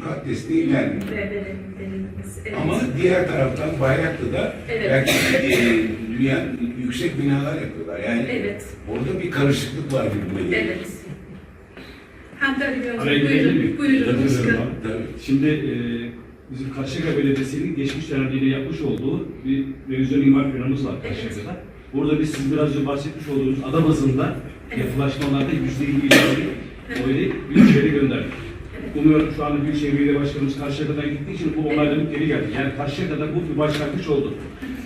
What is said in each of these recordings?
kat desteği vermiyor. Verilmesi. Evet. Ama diğer taraftan Bayraklı'da Evet. belki e, dünyanın yüksek binalar yapıyorlar. Yani Evet. orada bir karışıklık var gibi geliyor. Evet. Buyurun, buyurun Tabii. Şimdi e, bizim Karşıyaka Belediyesi'nin geçmiş dönemde yapmış olduğu bir revizyon imar planımız var Karşıyaka'da. Burada biz siz biraz önce bahsetmiş olduğunuz ada bazında Evet. yapılaşmalarda yüzde elli ileri oyunu Büyükşehir'e gönderdik. Umuyorum şu anda Büyükşehir Belediye Başkanımız Karşıyaka'dan gittiği için bu onaylanıp geri geldi. Yani Karşıyaka'da bu bir başlangıç oldu.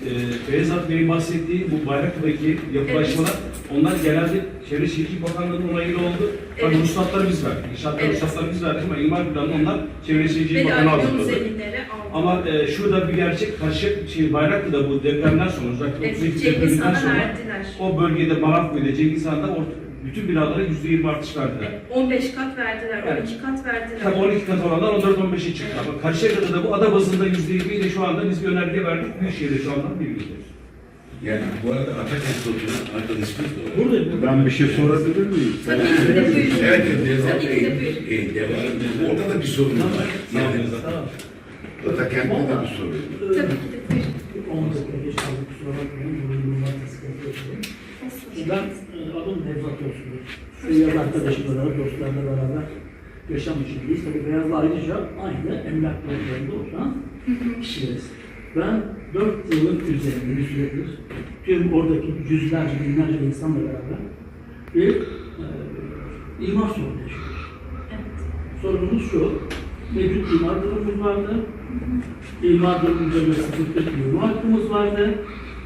Ee, Beyazat Bey'in bahsettiği bu Bayraklı'daki yapılaşmalar onlar genelde Çevre Şehircilik Bakanlığı'nın onayıyla oldu. Tabii Evet. ruhsatları biz verdik. İnşaatları Evet. ruhsatları biz verdik ama imar planı onlar Çevre Şehircilik Bakanı hazırladı. Ama e, şurada bir gerçek Karşı şey, Bayraklı'da bu depremden sonra özellikle Evet, 32 Cengiz depreminden Han'a sonra verdiler. o bölgede Maraköy'de Cengiz Han'da orta- bütün binalara %20 artış verdiler. Evet, 15 kat verdiler, Evet. 12 kat verdiler. Tabii 12 kat oranlar 14-15'e çıktı. Ama Karşıyaka'da da bu ada bazında %20'yi de şu anda biz bir önerge verdik. Büyükşehir'de şu anda bilgiyiz. Yani bu arada Atakent'te oturan arkadaşımız da var. Buradayım. Ben bir şey sorabilir miyim? Tabii ki de buyurun. Evet, Devlet Tabii ki de buyurun. e, devam. Orada da bir sorun var. Yani Atakent'te de bir sorun var. Tabii ki de buyurun. 10 dakika geç kaldık kusura bakmayın. Bu yıllar sıkıntı yaşadım. Ben e, adım Nevzat Özgür. Beyaz arkadaşım olarak dostlarla beraber yaşam içindeyiz. Tabii Beyaz'la ayrıca aynı emlak bölgelerinde oturan kişileriz. Ben 4 yılın üzerinde bir süredir tüm oradaki yüzlerce, binlerce insanla beraber bir e, imar sorunu yaşıyoruz. Evet. Sorunumuz şu, mevcut imar durumumuz vardı. İmar durumu üzerine sıfırlık bir hakkımız vardı.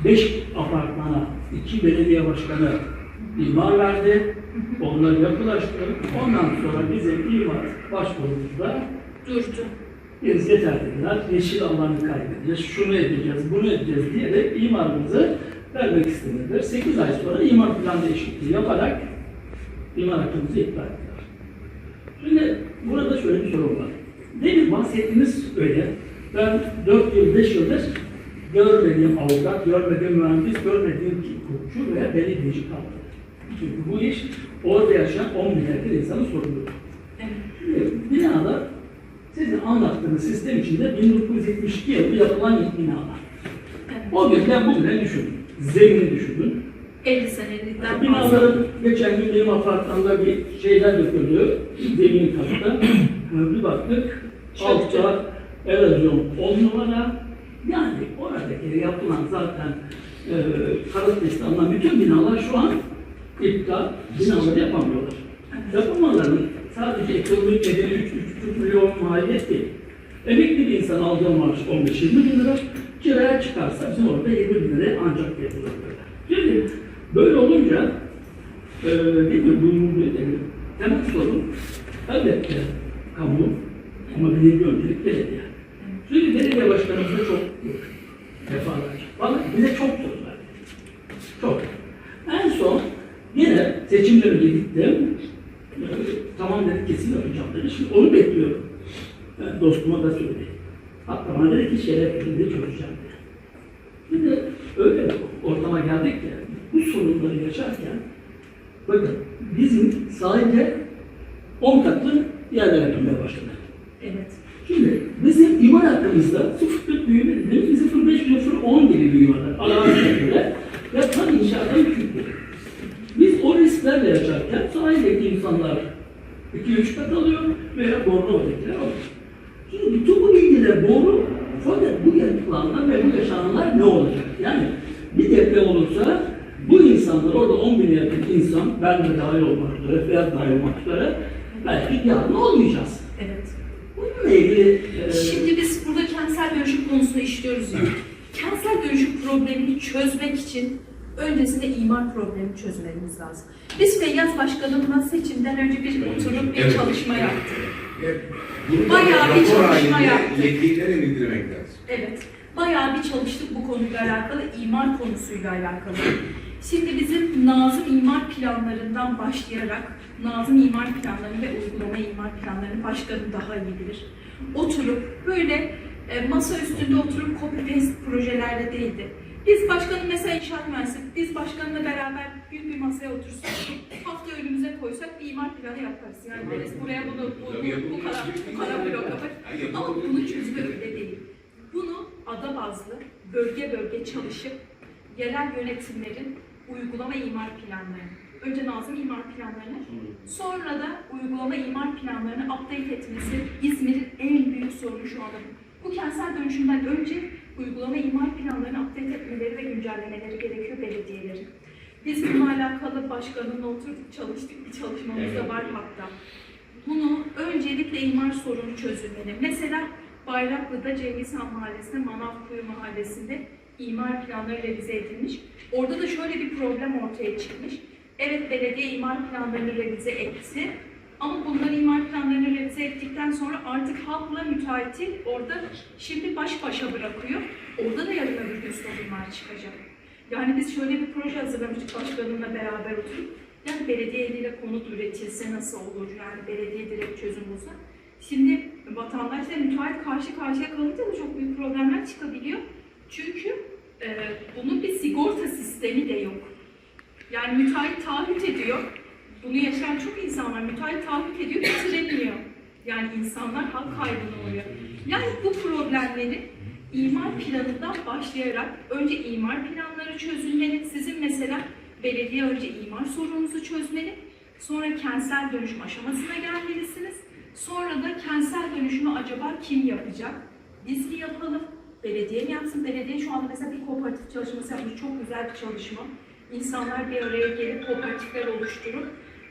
Beş apartmana iki belediye başkanı imar verdi. Onları yapılaştı. Ondan sonra bizim imar başvurumuzda Durdu. biz yeter dediler. Yeşil alanı kaybedeceğiz, şunu edeceğiz, bunu edeceğiz diyerek imarımızı vermek istemediler. 8 ay sonra imar plan değişikliği yaparak imar hakkımızı iptal ettiler. Şimdi burada şöyle bir sorun var. Demin bahsettiğiniz öyle. Ben 4 yıl, 5 yıldır görmediğim avukat, görmediğim mühendis, görmediğim hukukçu veya belediyeci kalmadı. Çünkü bu iş orada yaşayan 10 binlerce insanın. Evet. Şimdi binalar sizin anlattığınız sistem içinde 1972 yılında yapılan binalar. O günden bugüne düşünün. Zemini düşünün. 50 senelikten. Binaların geçen gün benim apartmanda bir şeyler döküldü. Zemin katta. bir baktık. Altta erozyon 10 numara. Yani oradaki yapılan zaten e, alınan bütün binalar şu an iptal. Binaları yapamıyorlar. Yapamaların sadece ekonomik nedeni 3-3,5 milyon maliyet değil. Emekli bir insan aldığı maaş 15-20 bin lira, kiraya çıkarsa bizim orada 20 bin liraya ancak yapılır. Şimdi böyle olunca e, mi, bu, e, temel sorun elbette kamu ama birinci öncelik belediye. Çünkü belediye başkanımız da çok defalarca. Bana bize çok söz. Çok. Seçimden önce gittim. Ee, tamam dedi kesin yapacağım dedi. Şimdi onu bekliyorum. Ben dostuma da söyledim. Hatta bana dedi ki şeref dedi çözeceğim dedi. Şimdi öyle ortama geldik ki bu sorunları yaşarken bakın bizim sahilde 10 katlı yerler yapılmaya başladı. Evet. Şimdi bizim imar hakkımızda 0,40 büyüme dediğimiz 0,5 0,10 gibi büyümeler. Araziye göre ve tam inşaatın küçüktür. Risklerle yaşarken sahildeki insanlar 2-3 kat alıyor veya Bornova'dakiler alıyor. Şimdi bütün bu bilgiler doğru fakat bu yapılanlar ve bu yaşananlar ne olacak? Yani bir deprem olursa bu insanlar orada 10 bin yakın insan, ben de dahil olmak üzere, Ferhat dahil olmak üzere belki yarın olmayacağız. Evet. Bununla ilgili e, Şimdi biz burada kentsel dönüşüm konusunu işliyoruz ya. Kentsel dönüşüm problemini çözmek için öncesinde imar problemini çözmemiz lazım. Biz Feyyaz Başkanım'la seçimden önce bir oturup bir Evet. çalışma yaptık. Evet. Bunu Bayağı bir çalışma yaptık. Yetkililere bildirmek lazım. Evet. Bayağı bir çalıştık bu konuyla alakalı, imar konusuyla alakalı. Şimdi bizim Nazım imar planlarından başlayarak, Nazım imar planlarını ve uygulama imar planlarını başkanım daha iyi bilir. Oturup böyle e, masa üstünde oturup copy paste projelerle değildi. Biz başkanı mesela inşaat mühendisi, biz başkanla beraber büyük bir masaya otursak, hafta önümüze koysak bir imar planı yaparız. Yani deriz buraya bunu, bu, bu, bu kadar, bu kadar blok yapar. Ama bunu çözme öyle değil. Bunu ada bazlı, bölge bölge çalışıp, yerel yönetimlerin uygulama imar planlarını, önce Nazım imar planlarını, sonra da uygulama imar planlarını update etmesi İzmir'in en büyük sorunu şu anda. Bu kentsel dönüşümden önce uygulama imar planlarını update etmeleri ve güncellemeleri gerekiyor belediyelerin. Biz bununla alakalı başkanımla oturduk çalıştık, bir çalışmamız da var hatta. Bunu öncelikle imar sorunu çözülmeli. Mesela Bayraklı'da Cengiz Han Mahallesi'nde, Manavkuyu Mahallesi'nde imar planları revize edilmiş. Orada da şöyle bir problem ortaya çıkmış. Evet belediye imar planlarını revize etti. Ama bunları imar planlarını revize ettikten sonra artık halkla müteahhiti orada şimdi baş başa bırakıyor. Orada da yarın öbür gün sorunlar çıkacak. Yani biz şöyle bir proje hazırlamıştık başkanımla beraber oturup. Yani belediye eliyle konut üretilse nasıl olur? Yani belediye direkt çözüm bulsa. Şimdi vatandaşla müteahhit karşı karşıya kalınca da çok büyük problemler çıkabiliyor. Çünkü e, bunun bir sigorta sistemi de yok. Yani müteahhit taahhüt ediyor. Bunu yaşayan çok insan var. Müteahhit taahhüt ediyor, bitiremiyor. Yani insanlar hak kaybına uğruyor. Yani bu problemleri imar planından başlayarak önce imar planları çözülmeli. Sizin mesela belediye önce imar sorununuzu çözmeli. Sonra kentsel dönüşüm aşamasına gelmelisiniz. Sonra da kentsel dönüşümü acaba kim yapacak? Biz mi yapalım? Belediye mi yapsın? Belediye şu anda mesela bir kooperatif çalışması yapmış. Çok güzel bir çalışma. İnsanlar bir araya gelip kooperatifler oluşturup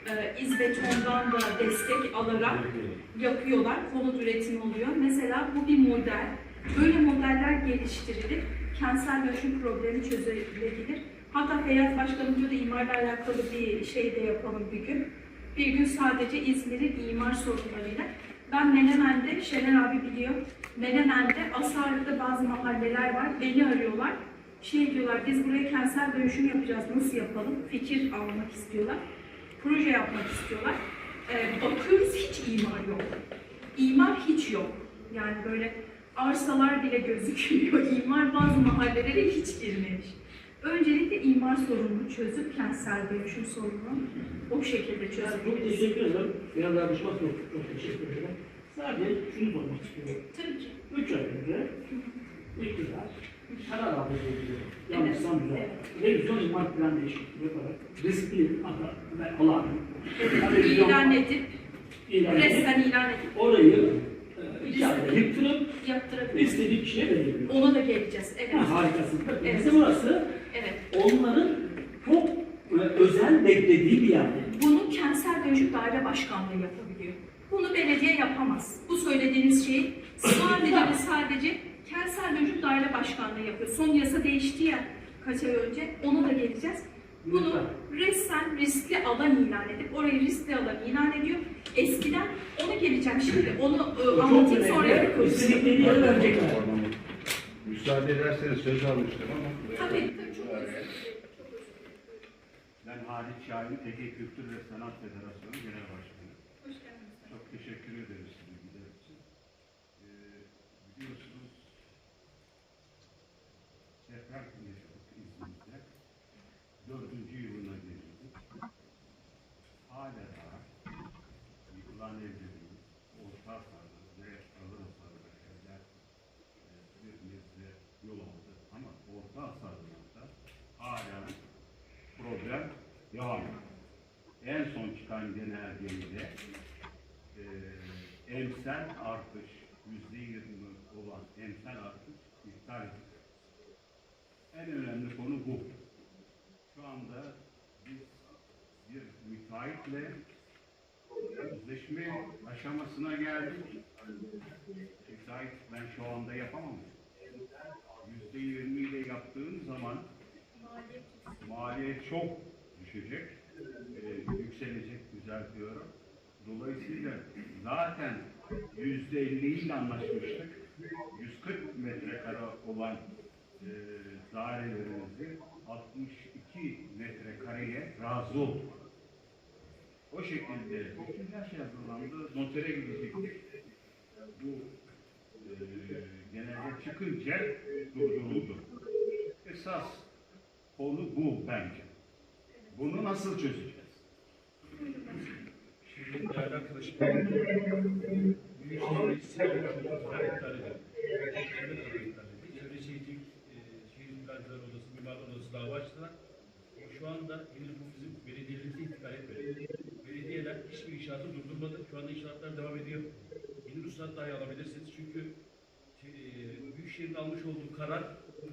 e, İzbeton'dan da destek alarak yapıyorlar. Konut üretimi oluyor. Mesela bu bir model. Böyle modeller geliştirilir. Kentsel dönüşüm problemi çözülebilir. Hatta Feyyaz Başkanım diyor da imarla alakalı bir şey de yapalım bir gün. Bir gün sadece İzmir'in imar sorunlarıyla. Ben Menemen'de, Şener abi biliyor, Menemen'de Asarlı'da bazı mahalleler var. Beni arıyorlar. Şey diyorlar, biz buraya kentsel dönüşüm yapacağız, nasıl yapalım? Fikir almak istiyorlar. Proje yapmak istiyorlar. Ee, bakıyoruz hiç imar yok. İmar hiç yok. Yani böyle arsalar bile gözükmüyor. İmar bazı mahallelere hiç girmemiş. Öncelikle imar sorununu çözüp kentsel dönüşüm sorununu o şekilde Yani çok teşekkür ederim. Biraz daha çok, çok, çok teşekkür ederim. Sadece şunu sormak istiyorum. Tabii ki. Üç ay önce iktidar karar aldı diye yanlışsam güzel. Evet. Revizyon imar plan değişikliği yaparak riskli ada ve alan revizyon İlan edip, ilan edip resmen ilan edip orayı e, iki yıktırıp yaptırabiliriz. istediği kişiye verebiliyor. Ona da geleceğiz. Evet. Ha, harikasın. Evet. Bizim orası Evet. onların çok e, özel beklediği bir yer. Bunu kentsel dönüşüm daire başkanlığı yapabiliyor. Bunu belediye yapamaz. Bu söylediğiniz şeyi sadece ve sadece kentsel dönüşüm daire başkanlığı yapıyor. Son yasa değişti ya kaç ay önce. Ona da geleceğiz. Bunu resmen riskli alan ilan edip orayı riskli alan ilan ediyor. Eskiden onu geleceğim şimdi. Onu e, anlatayım sonra verecekler. Müsaade ederseniz söz almıştım ama. Tabii tabii çok özür Ben Halit Şahin, Ege Kültür ve Sanat Federasyonu Genel Başkanı. Son çıkan genelgemede e, emsal artış, yüzde yirmi olan emsal artış iptal edildi. En önemli konu bu. Şu anda biz bir müteahhitle sözleşme aşamasına geldik. Müteahhit ben şu anda yapamam. Yüzde yirmi ile yaptığım zaman maliyet çok düşecek, düzeltiyorum. Dolayısıyla zaten yüzde elli ile anlaşmıştık. 140 metrekare olan e, dairelerimizi 62 metrekareye razı olduk. O şekilde bütünler şey hazırlandı, notere gidecektik. Bu e, genelde çıkınca durduruldu. Esas konu bu bence. Bunu nasıl çözeceğiz? Şimdi değerli Büyükşehir Meclisi okullar iptal eder. Şöyle kadar iptal edildi. Çevre Şehir İmkancılar Odası, Mimar Odası dava açtılar. Şu anda henüz bu bizim belediyelerimizi iptal etmedi. Belediyeler hiçbir inşaatı durdurmadı. Şu anda inşaatlar devam ediyor. Yeni ruhsat dahi alabilirsiniz. Çünkü Büyükşehir'in almış olduğu karar,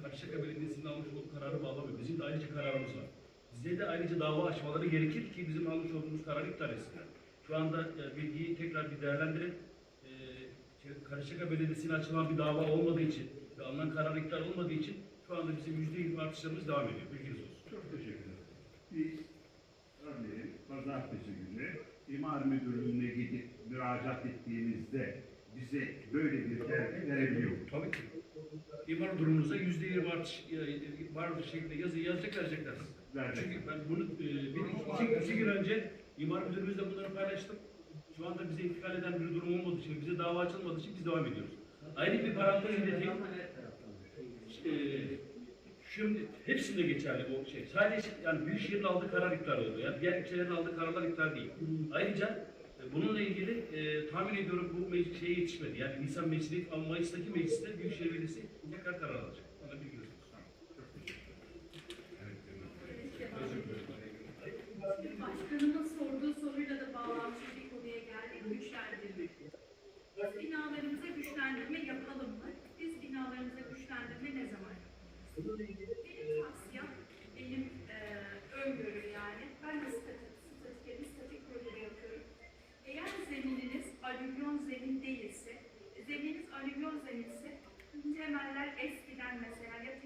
Karşıyaka Belediyesi'nin almış olduğu kararı bağlamıyor. Bizim de ayrıca kararımız var. Bize de ayrıca dava açmaları gerekir ki bizim almış olduğumuz kararı iptal etsinler. Şu anda e, bilgiyi tekrar bir değerlendirin. E, Karşıyaka Belediyesi'ne açılan bir dava olmadığı için ve alınan karar iptal olmadığı için şu anda bizim yüzde yirmi artışlarımız devam ediyor. Bilginiz olsun. Çok teşekkür ederim. Biz örneğin pazartesi günü imar müdürlüğüne gidip müracaat ettiğimizde bize böyle bir terfi verebiliyor. Tabii ki. İmar durumunuza yüzde yirmi artış e, var bir şekilde yazı yazacak verecekler size. Verecek. Çünkü ben bunu e, bir iki, iki gün önce imar müdürümüzle bunları paylaştım. Şu anda bize intikal eden bir durum olmadığı için, bize dava açılmadığı için biz devam ediyoruz. Ayrı bir parantez ileteyim. E, şimdi hepsinde geçerli bu şey. Sadece yani Büyükşehir'in aldığı karar iptal oldu. Yani diğer ilçelerin aldığı kararlar iptal değil. Ayrıca e, bununla ilgili e, tahmin ediyorum bu meclis şeye yetişmedi. Yani Nisan meclisi ama Mayıs'taki mecliste Büyükşehir Belediyesi tekrar karar alacak. Ona bilginiz olsun. Şimdi başkanımın sorduğu soruyla da bağlantılı bir konuya geldik. Güçlendirme. Biz binalarımıza güçlendirme yapalım mı? Biz binalarımıza güçlendirme ne zaman? Benim tavsiyem, benim e, öngörüm yani. Ben de statik, statik, statik projede yapıyorum. Eğer zemininiz alüvyon zemin değilse, zemininiz alüvyon zeminse temeller eskiden mesela ya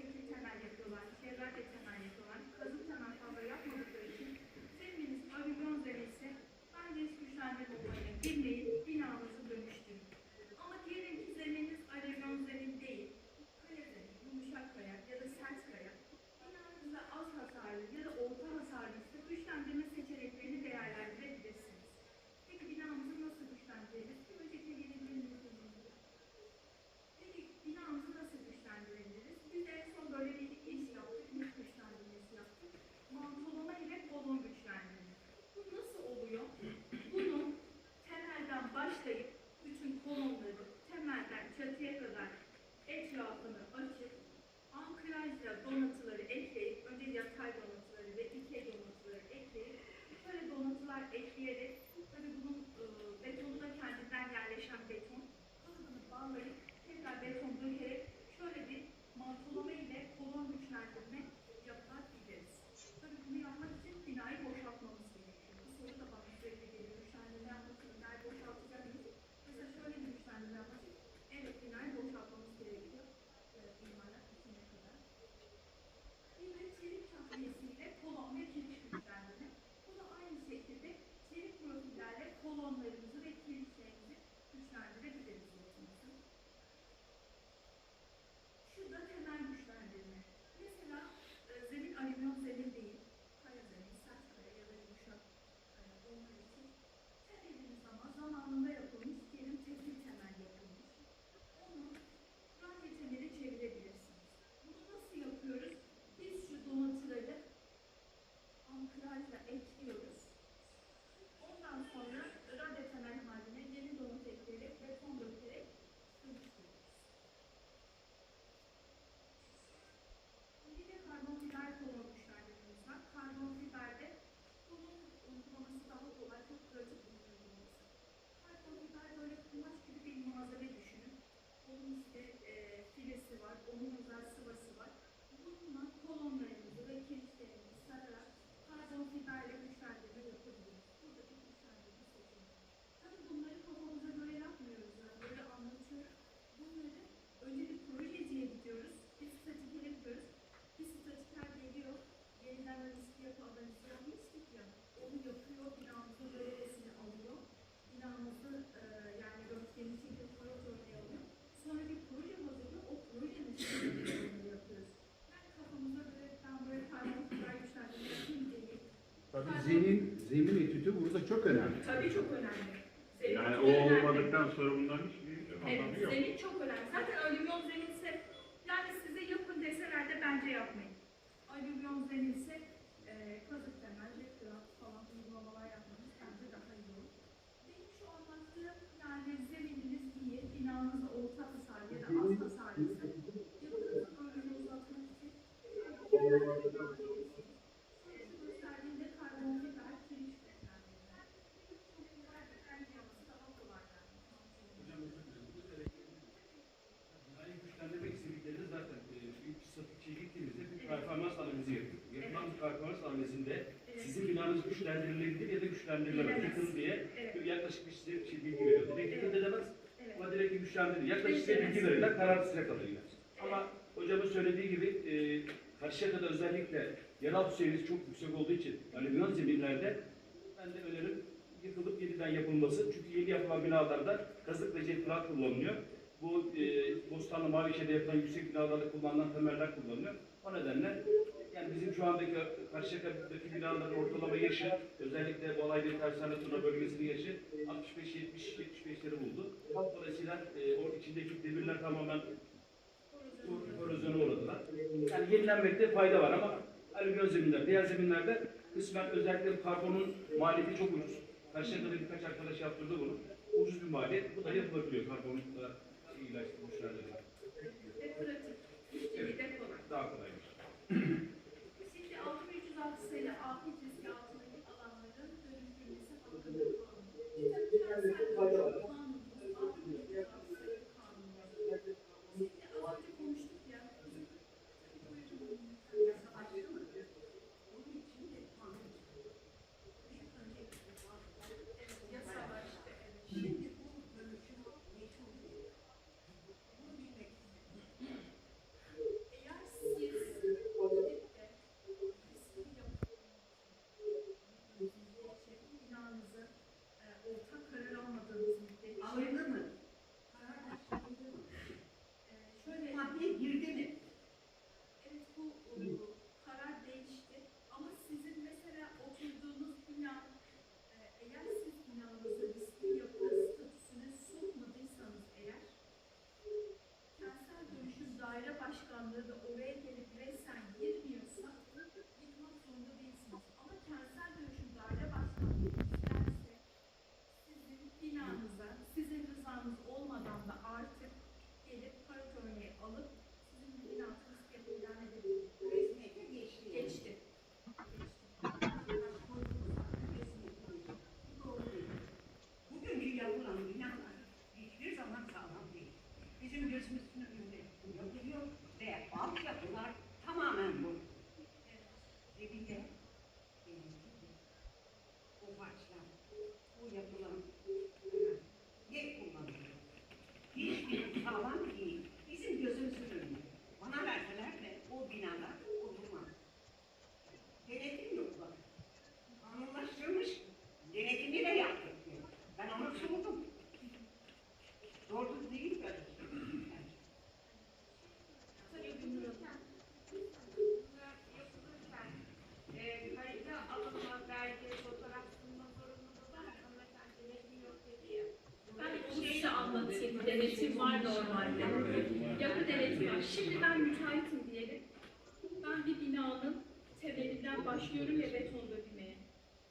etüdü burada çok önemli. Tabii çok önemli. Zemin Yani o önemli. olmadıktan sonra bunların hiçbir anlamı Evet, yok. zemin çok önemli. Zaten alüvyon zeminse, yani size yapın deseler de bence yapmayın. Alüvyon zeminse, e, kazık temel, reklam falan uygulamalar yapmanız bence daha iyi olur. Benim şu anlattığım, yani zemininiz iyi, binanız orta hasar ya da az hasarlıysa, yapınızı ömrünü uzatmak için, şu gösterdiğimde karbon fiber, kiriş gösterdiğimde, çok kolay bir en yapısı daha kolay yani. Hocam özür dilerim. Güçlendirilemez. Bilemez. Yıkın diye Evet. yaklaşık bir size şey bilgi veriyor. Direkt Evet. denemez Evet. ama direkt güçlendirilir. Yaklaşık size bilgi Bilemez. verirler, karar size kalır yine. Ama hocamın söylediği gibi e, Karşıyaka'da özellikle yeraltı seviyesi çok yüksek olduğu için alüvyon zeminlerde ben de önerim yıkılıp yeniden yapılması. Çünkü yeni yapılan binalarda kazık ve cetral kullanılıyor. Bu e, Bostanlı Mavişe'de yapılan yüksek binalarda kullanılan temeller kullanılıyor. O nedenle yani bizim şu andaki Karşıyaka'daki binaların ortalama yaşı özellikle bu alaylı tersane turna bölgesinin yaşı 65-70-75'leri buldu. Dolayısıyla e, o içindeki demirler tamamen korozyona uğradılar. Yani yenilenmekte fayda var ama alüvyon zeminler, diğer zeminlerde kısmen özellikle karbonun maliyeti çok ucuz. Karşıyaka'da birkaç arkadaş yaptırdı bunu. Ucuz bir maliyet. Bu da yapılabiliyor karbonla ilaçlamışlarla. Ve pratik, işçiliği de kolay. Daha kolaymış. Şimdi 6306 sayılı afet riski altındaki alanların dönüştürülmesi hakkında kanun. Kitap kentsel dönüşüm kanunu, 6306 sayılı kanunu. Şimdi az önce konuştuk ya. Buyurun. Yasa başlamadı. Onun için de kanun çıktı. Bir önceki Evet, yasa var işte. Evet. Şimdi bu dönüşüm meşhur değil. Bunu bilmek istedim. Eğer siz gidip de riskli yapı binanızı e, ortak karar almadığınız müddetçe Alındı mı? Karar başlandı mı? e, şöyle girdi mi? Evet bu karar değişti ama sizin mesela oturduğunuz bina e, eğer siz binanızı riskli yapı statüsüne sokmadıysanız eğer kentsel dönüşüm daire başkanlığı da oraya gelip resen girmiyorsa yıkmak zorunda değilsiniz. Ama kentsel dönüşüm daire başkanlığı isterse sizin binanıza sizin rızanız olmadan da artık gelip parat örneği alıp sizin binanızı riskli yapı ilan edebilir. Resmiyete geçti. Geçti. Resmiyete geçti. Bu doğru değil. Bugünkü yapılan binalar hiçbir zaman sağlam değil. Bizim gözümüzün önünde. Yapılıyor ve altyapılar tamamen bu. Dibinde o harçlar, o yapılan ne kullanılıyor? Hiçbir sağlam değil. Bizim gözümüzün önünde. Bana verseler de o binalar oturmaz. Denetim yok bak. Kanunlaştırmış. Denetimi de yaptık diyor. Ben onu sordum. Doğru değil böyle. Tabii Gülnur Hanım. yapılırken e, harita alınma, belge, fotoğraf sunma zorunluluğu var. Hanımefendi denetim yok dedi ya. Ben onu size anlatayım. Denetim Yapı denetimi var. Şimdi ben müteahhitim diyelim. Ben bir binanın temelinden başlıyorum ve beton dökmeye.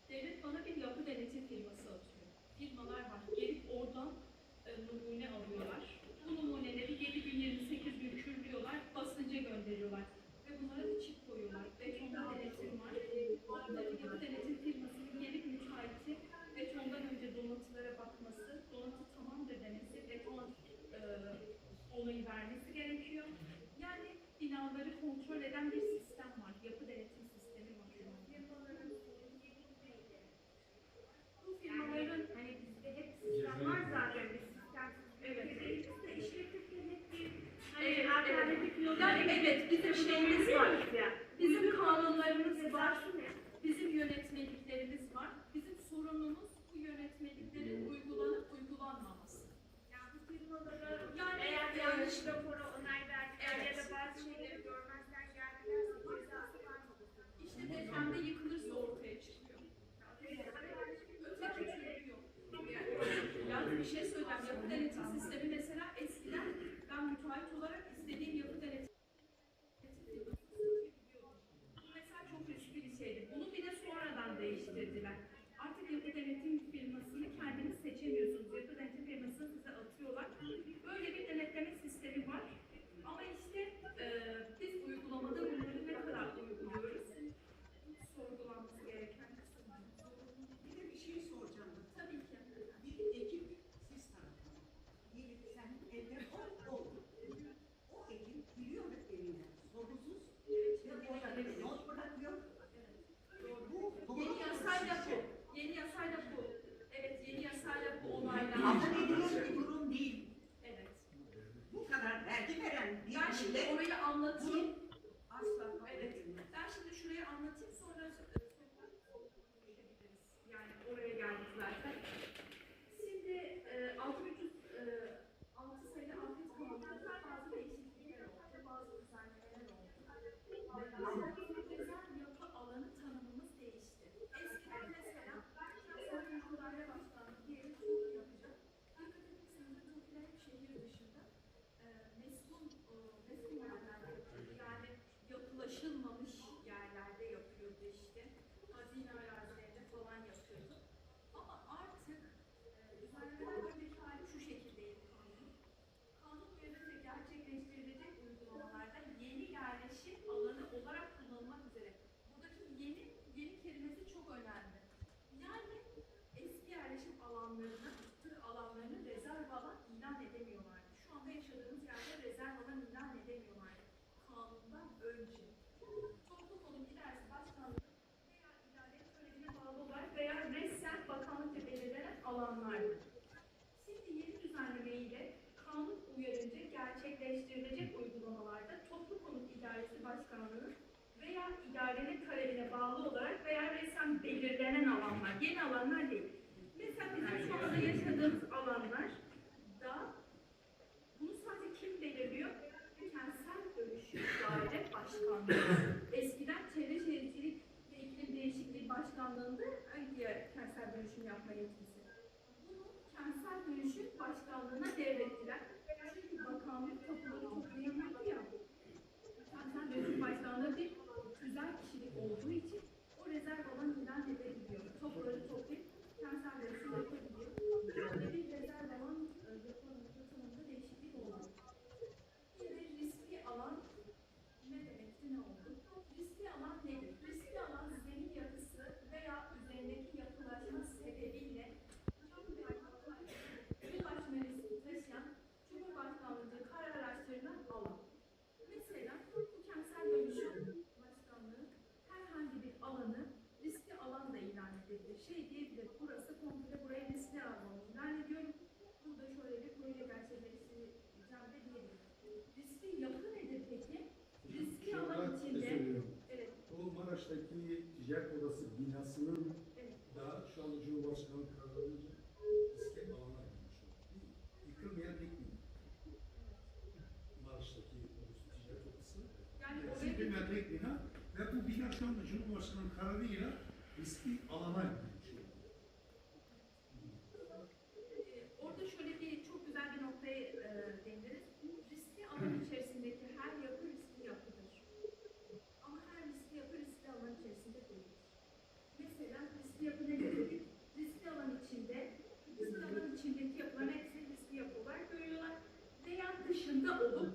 Devlet bana bir yapı denetim firması atıyor. Firmalar var. Gelip oradan e, numune alıyorlar. Bu numuneleri 7 gün 28 gün kürlüyorlar, basınca gönderiyorlar. Ve bunlara bir çip koyuyorlar. Betonda denetim var. Oradaki yapı denetim firmasının gelip müteahhiti betondan önce donatılara bakması, donatı tamamdır demesi, beton e, onayı vermesi gerekiyor. Yani binaları kontrol eden bir sistem var. Yapı denetim sistemi var şu an. Firmaların sorumluluğu neydi? Bu Yani firmaların hani bizde hep sistem var zaten. Biz sistemsiz bir Evet. ülkedeyiz de işletip denetleyip hani Evet, alternatif yollar Yani bizim şeyimiz var. Bizim kanunlarımız var. Bizim yönetmeliklerimiz var. Bizim sorunumuz belirlenen alanlar, yeni alanlar değil. Mesela bizim şu anda yaşadığımız alanlar da bunu sadece kim belirliyor? Kentsel Dönüşüm Daire Başkanlığı. Eskiden Çevre Şehircilik ve İklim Değişikliği Başkanlığı'nda önce kentsel dönüşüm yapma yetkisi. Bunu kentsel dönüşüm başkanlığına devrettiler. Çünkü bakanlık tapuları toplayamıyordu ya. Kentsel dönüşüm başkanlığı bir güzel kişilik olduğu için o rezerv alan ilan edebiliyor. Tapuları toplayıp kentsel dönüşüm yapabiliyor. Böyle bir rezerv alan e, yapılanın yapımında değişiklik oldu. Bir de riskli alan ne demekti ne oldu? Riskli alan nedir? Riskli alan zemin yapısı veya üzerindeki yapılaşma sebebiyle kamu ve halka ulaşma riski taşıyan Cumhurbaşkanlığı karar araçlarından alan. Mesela bu kentsel dönüşüm başkanlığı herhangi bir alanı riskli alan da ilan edebilir. Şey diyebilir, burası komple buraya riskli alan ilan ediyorum. Burada şöyle bir proje gerçekleştireceğim de diyebilir. Riskli yapı nedir peki? Riskli Şöyle alan bir içinde, söylüyorum. evet, O Maraş'taki ticaret odası binasının evet, da şu anda Cumhurbaşkanı kararınca riske alana girmiş oldu. Değil mi? Yıkılmayan tek bina. Maraş'taki odası, ticaret odası. Yani Yani oraya bir- yıkılmayan tek bina ve bu bina şu anda Cumhurbaşkanı kararıyla riskli alana. Ee, Orada şöyle bir çok güzel bir noktaya e, değindiniz. Alan içerisindeki her yapı riskli yapıdır. Ama her riskli yapı riskli alan içerisinde değildir. Mesela riskli yapı ne dedik? Alan içinde, riskli alan içindeki yapıların hepsi riskli yapı olarak görüyorlar. Veya dışında olup,